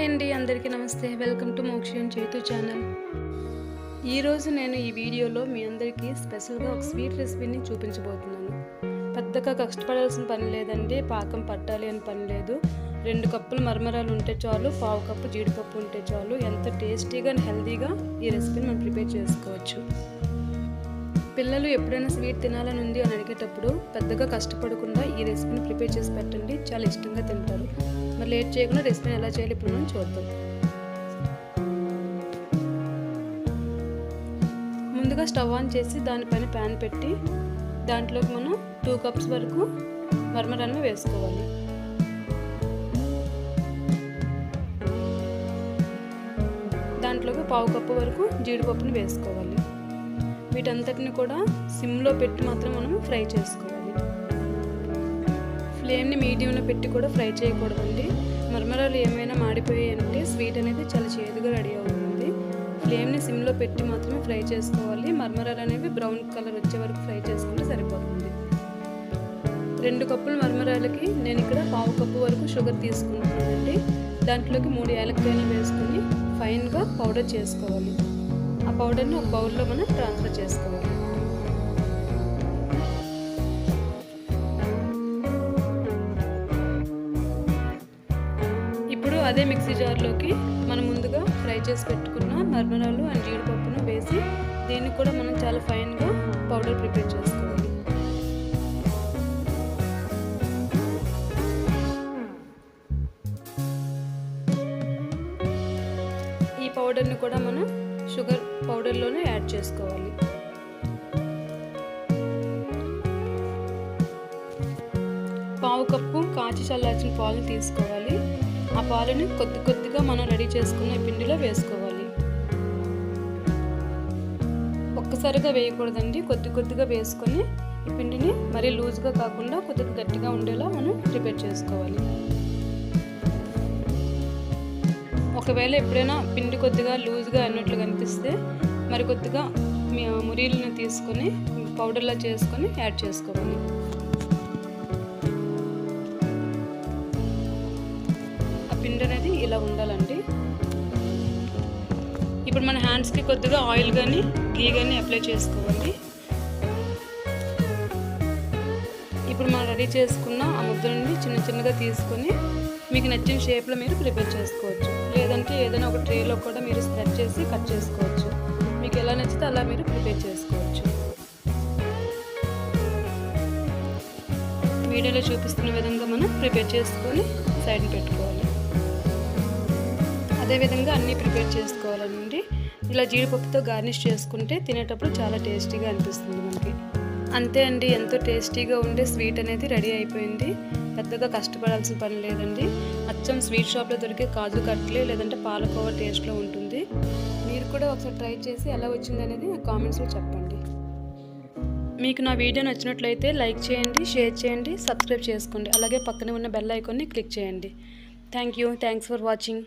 Hi అండి అందరికీ నమస్తే. వెల్కమ్ టు మోక్షయం చేతు ఛానల్ ఈరోజు నేను ఈ వీడియోలో మీ అందరికీ స్పెషల్గా ఒక స్వీట్ రెసిపీని చూపించబోతున్నాను. పెద్దగా కష్టపడాల్సిన పని లేదండి పాకం పట్టాలి అని పని లేదు. రెండు కప్పులు మరమరాలు ఉంటే చాలు పావు కప్పు జీడిపప్పు ఉంటే చాలు. ఎంత టేస్టీగా అండ్ హెల్తీగా ఈ రెసిపీని మనం ప్రిపేర్ చేసుకోవచ్చు. పిల్లలు ఎప్పుడైనా స్వీట్ తినాలని ఉంది అని అడిగేటప్పుడు పెద్దగా కష్టపడకుండా ఈ రెసిపీని ప్రిపేర్ చేసి పెట్టండి. చాలా ఇష్టంగా తింటారు. మరి లేట్ చేయకుండా రెసిపీని ఎలా చేయాలి ఇప్పుడు మనం చూద్దాం. ముందుగా స్టవ్ ఆన్ చేసి దానిపైన ప్యాన్ పెట్టి దాంట్లోకి మనం టూ కప్స్ వరకు మరమరాన్ని వేసుకోవాలి. దాంట్లోకి పావు కప్పు వరకు జీడిపప్పుని వేసుకోవాలి. వీటంతటిని కూడా సిమ్లో పెట్టి మాత్రం మనం ఫ్రై చేసుకోవాలి. ఫ్లేమ్ని మీడియంలో పెట్టి కూడా ఫ్రై చేయకూడదండి. మరమరాలు ఏమైనా మాడిపోయాయి అంటే స్వీట్ అనేది చాలా చేదుగా రెడీ అవుతుంది. ఫ్లేమ్ని సిమ్లో పెట్టి మాత్రమే ఫ్రై చేసుకోవాలి. మరమరాలు అనేవి బ్రౌన్ కలర్ వచ్చే వరకు ఫ్రై చేసుకుంటే సరిపోతుంది. రెండు కప్పుల మరమరాలకి నేను ఇక్కడ పావు కప్పు వరకు షుగర్ తీసుకుంటున్నానండి. దాంట్లోకి మూడు యాలక్కాయలు వేసుకొని ఫైన్గా పౌడర్ చేసుకోవాలి. పౌడర్ని ఒక బౌల్లో మనం ట్రాన్స్ఫర్ చేసుకోవాలి. ఇప్పుడు అదే మిక్సీ జార్లోకి మనం ముందుగా ఫ్రై చేసి పెట్టుకున్న మర్మరాలు అండ్ జీడిపప్పును వేసి దీన్ని కూడా మనం చాలా ఫైన్గా పౌడర్ ప్రిపేర్ చేసుకోవాలి. ఈ పౌడర్ని కూడా మనం షుగర్ పౌడర్లోనే యాడ్ చేసుకోవాలి. పావు కప్పు కాచి చల్లార్చిన పాలు తీసుకోవాలి. ఆ పాలని కొద్ది కొద్దిగా మనం రెడీ చేసుకున్న పిండిలో వేసుకోవాలి. ఒక్కసారిగా వేయకూడదండి. కొద్ది కొద్దిగా వేసుకొని ఈ పిండిని మరీ లూజ్గా కాకుండా కొద్దిగా గట్టిగా ఉండేలా మనం ప్రిపేర్ చేసుకోవాలి. ఒకవేళ ఎప్పుడైనా పిండి కొద్దిగా లూజ్గా అన్నట్లు కనిపిస్తే మరి కొద్దిగా మురీలను తీసుకొని పౌడర్లా చేసుకొని యాడ్ చేసుకోవాలి. ఆ పిండి అనేది ఇలా ఉండాలండి. ఇప్పుడు మన హ్యాండ్స్కి కొద్దిగా ఆయిల్ కానీ గీ కానీ అప్లై చేసుకోవాలి. ఇప్పుడు మనం రెడీ చేసుకున్న ఆ ముద్దలని చిన్న చిన్నగా తీసుకొని మీకు నచ్చిన షేప్లో మీరు ప్రిపేర్ చేసుకోవచ్చు. లేదంటే ఏదైనా ఒక ట్రేలో కూడా మీరు స్ప్రెడ్ చేసి కట్ చేసుకోవచ్చు. మీకు ఎలా నచ్చితే అలా మీరు ప్రిపేర్ చేసుకోవచ్చు. వీడియోలో చూపిస్తున్న విధంగా మనం ప్రిపేర్ చేసుకొని సైడ్ పెట్టుకోవాలి. అదేవిధంగా అన్నీ ప్రిపేర్ చేసుకోవాలండి. ఇలా జీడిపప్పుతో గార్నిష్ చేసుకుంటే తినేటప్పుడు చాలా టేస్టీగా అనిపిస్తుంది మనకి. అంతే అండి ఎంతో టేస్టీగా ఉండే స్వీట్ అనేది రెడీ అయిపోయింది. పెద్దగా కష్టపడాల్సిన పని లేదండి. అచ్చం స్వీట్ షాప్లో దొరికే కాజు కట్లే లేదంటే పాలకోవా టేస్ట్లో ఉంటుంది. మీరు కూడా ఒకసారి ట్రై చేసి ఎలా వచ్చింది అనేది కామెంట్స్లో చెప్పండి. మీకు నా వీడియో నచ్చినట్లయితే లైక్ చేయండి షేర్ చేయండి సబ్స్క్రైబ్ చేసుకోండి. అలాగే పక్కనే ఉన్న బెల్ ఐకాన్ని క్లిక్ చేయండి. Thank you. Thanks for watching.